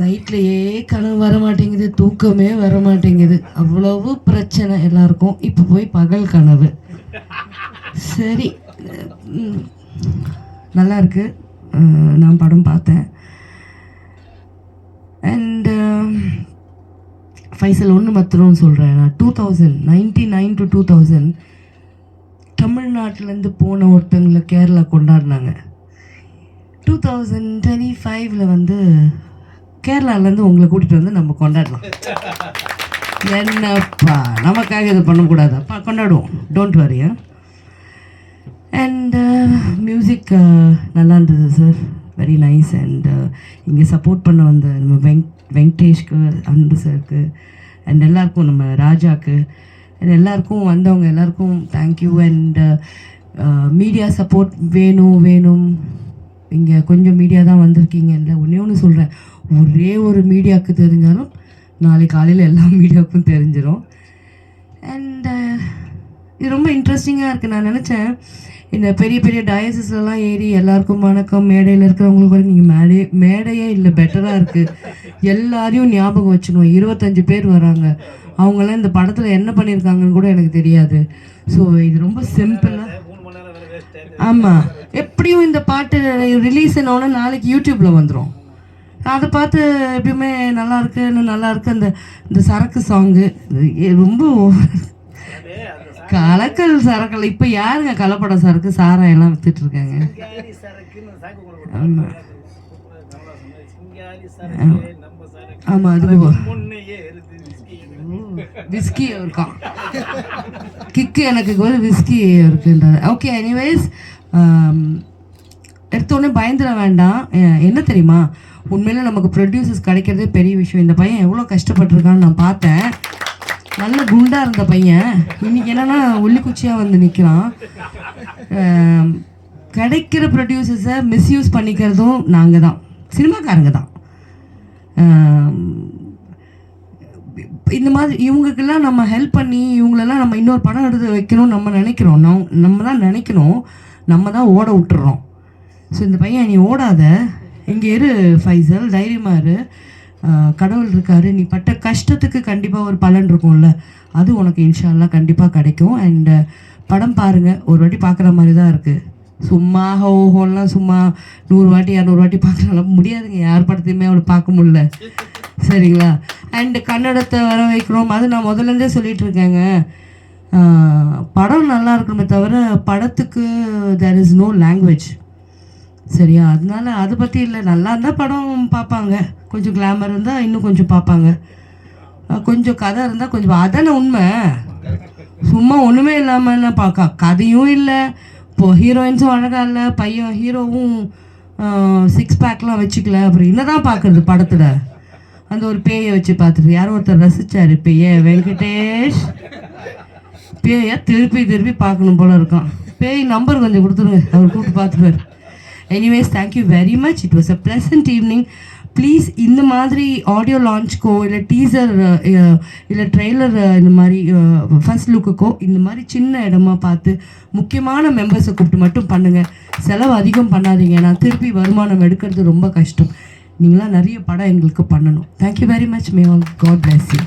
நைட்லேயே கனவு வர மாட்டேங்குது தூக்கமே வர மாட்டேங்குது அவ்வளவு பிரச்சனை எல்லாருக்கும். இப்போ போய் பகல் கனவு. சரி. நல்லா இருக்கு. நான் படம் பார்த்தேன். அண்டு ஃபைசல் ஒன்று மாத்திரம் சொல்கிறேன் நான். Two thousand ninety nine to two thousand தமிழ்நாட்டிலேருந்து போன ஒருத்தங்களை கேரளா கொண்டாடினாங்க. டூ தௌசண்ட் டுவெண்ட்டி ஃபைவ்ல வந்து கேரளாலேருந்து உங்களை கூட்டிகிட்டு வந்து நம்ம கொண்டாடலாம். என்னப்பா நமக்காக இது பண்ணக்கூடாதாப்பா கொண்டாடுவோம். டோன்ட் வரி அண்ட் மியூசிக் நல்லா இருந்தது சார் வெரி நைஸ் அண்ட் இங்கே சப்போர்ட் பண்ண வந்த நம்ம வெங் வெங்கடேஷ்க்கு அன்பு சாருக்கு அண்ட் எல்லாருக்கும் நம்ம ராஜாக்கு அண்ட் எல்லாருக்கும் வந்தவங்க எல்லாருக்கும் தேங்க்யூ அண்ட் மீடியா சப்போர்ட் வேணும் வேணும். இங்கே கொஞ்சம் மீடியா தான் வந்திருக்கீங்க இல்லை ஒன்றே ஒன்று சொல்கிறேன் ஒரே ஒரு மீடியாவுக்கு தெரிஞ்சாலும் நாளை காலையில் எல்லா மீடியாவுக்கும் தெரிஞ்சிடும் அண்டு uh, இது ரொம்ப இன்ட்ரெஸ்டிங்காக இருக்குது நான் நினச்சேன் இந்த பெரிய பெரிய டயசிஸ்லலாம் ஏறி எல்லாருக்கும் வணக்கம். மேடையில் இருக்கிறவங்களுக்கு கூட நீங்கள் மேடை மேடையே இல்லை பெட்டராக இருக்குது எல்லாரையும் ஞாபகம் வச்சுக்கணும். இருபத்தஞ்சு பேர் வராங்க. அவங்களாம் இந்த படத்தில் என்ன பண்ணியிருக்காங்கன்னு கூட எனக்கு தெரியாது. ஸோ இது ரொம்ப சிம்பிளாக ஆமாம் எப்படியும் இந்த பாட்டு ரிலீஸ் ஆனோன்னா நாளைக்கு யூடியூப்பில் வந்துடும் அதை பார்த்து எப்பயுமே நல்லா இருக்கு இன்னும் நல்லா இருக்கு. அந்த இந்த சரக்கு சாங்கு ரொம்ப கலக்கல் சரக்கல் இப்போ யாருங்க கலப்படம் சரக்கு? சாராயம் எல்லாம் வித்துட்டு இருக்காங்க. ஆமா. ஆமா. அது விஸ்கி இருக்கான் கிக்கு எனக்கு ஒரு விஸ்கி இருக்குன்றது ஓகே எனிவேஸ் எடுத்தோடனே பயந்துட வேண்டாம். என்ன தெரியுமா? உண்மையில் நமக்கு ப்ரொடியூசர்ஸ் கிடைக்கிறதே பெரிய விஷயம். இந்த பையன் எவ்வளோ கஷ்டப்பட்டிருக்கான்னு நான் பார்த்தேன். நல்ல குண்டாக இருந்த பையன். இன்றைக்கி என்னென்னா ஒல்லிக்குச்சியாக வந்து நிற்கிறான் கிடைக்கிற ப்ரொடியூசர்ஸை மிஸ்யூஸ் பண்ணிக்கிறதும் நாங்கள் தான் சினிமாக்காரங்க தான் இந்த மாதிரி இவங்களுக்கெல்லாம் நம்ம ஹெல்ப் பண்ணி இவங்களெல்லாம் நம்ம இன்னொரு படம் எடுத்து வைக்கணும்னு நம்ம நினைக்கிறோம். நம் நம்ம தான் நினைக்கணும். நம்ம தான் ஓட விட்டுறோம். ஸோ இந்த பையன் நீ ஓடாத. இங்கே இரு ஃபைசல். தைரியமாக இரு. கடவுள் இருக்காரு. நீ பட்ட கஷ்டத்துக்கு கண்டிப்பாக ஒரு பலன் இருக்கும்ல. அது உனக்கு இன்ஷால்லா கண்டிப்பாக கிடைக்கும். அண்டு படம் பாருங்கள் ஒரு வாட்டி பார்க்குற மாதிரி தான் இருக்குது சும்மா ஹோஹோலாம் சும்மா நூறு வாட்டி இரநூறு வாட்டி பார்க்குறாலும் முடியாதுங்க. யார் படத்தையுமே அவளை பார்க்க முடில சரிங்களா? அண்டு கன்னடத்தை வர வைக்கிறோம். அது நான் முதல்லேருந்தே சொல்லிகிட்டு இருக்கேங்க. படம் நல்லா இருக்கணுமே தவிர படத்துக்கு தேர் இஸ் நோ லாங்குவேஜ் சரியா? அதனால அதை பற்றி இல்லை. நல்லா இருந்தால் படம் பார்ப்பாங்க கொஞ்சம் கிளாமர் இருந்தால் இன்னும் கொஞ்சம் பார்ப்பாங்க கொஞ்சம் கதை இருந்தால் கொஞ்சம் அதானே உண்மை? சும்மா ஒன்றுமே இல்லாமல் பார்க்க கதையும் இல்லை. இப்போ ஹீரோயின்ஸும் அழகாக இல்லை. பையன் ஹீரோவும் சிக்ஸ் பேக்லாம் வச்சுக்கல. அப்புறம் என்னதான் பார்க்குறது படத்தில்? அந்த ஒரு பேயை வச்சு பார்த்துட்டு யாரோ ஒருத்தர் ரசித்தார் பேய வெங்கடேஷ். பேயை திருப்பி திருப்பி பார்க்கணும் போல இருக்கான். பேய் நம்பர் கொஞ்சம் கொடுத்துருங்க. அவர் கூப்பிட்டு பார்த்துப்பார் anyways thank you very much it was a pleasant evening please இந்த மாதிரி ஆடியோ லான்ச்க்கோ இல்லை டீசர் இல்லை ட்ரெய்லர் இந்த மாதிரி ஃபர்ஸ்ட் லுக்குக்கோ இந்த மாதிரி சின்ன இடமா பார்த்து முக்கியமான மெம்பர்ஸை கூப்பிட்டு மட்டும் பண்ணுங்கள் செலவு அதிகம் பண்ணாதீங்க. நான் திருப்பி வருமானம் எடுக்கிறது ரொம்ப கஷ்டம். நீங்களாம் நிறைய படம் எங்களுக்கு பண்ணணும். Thank you very much may all God bless you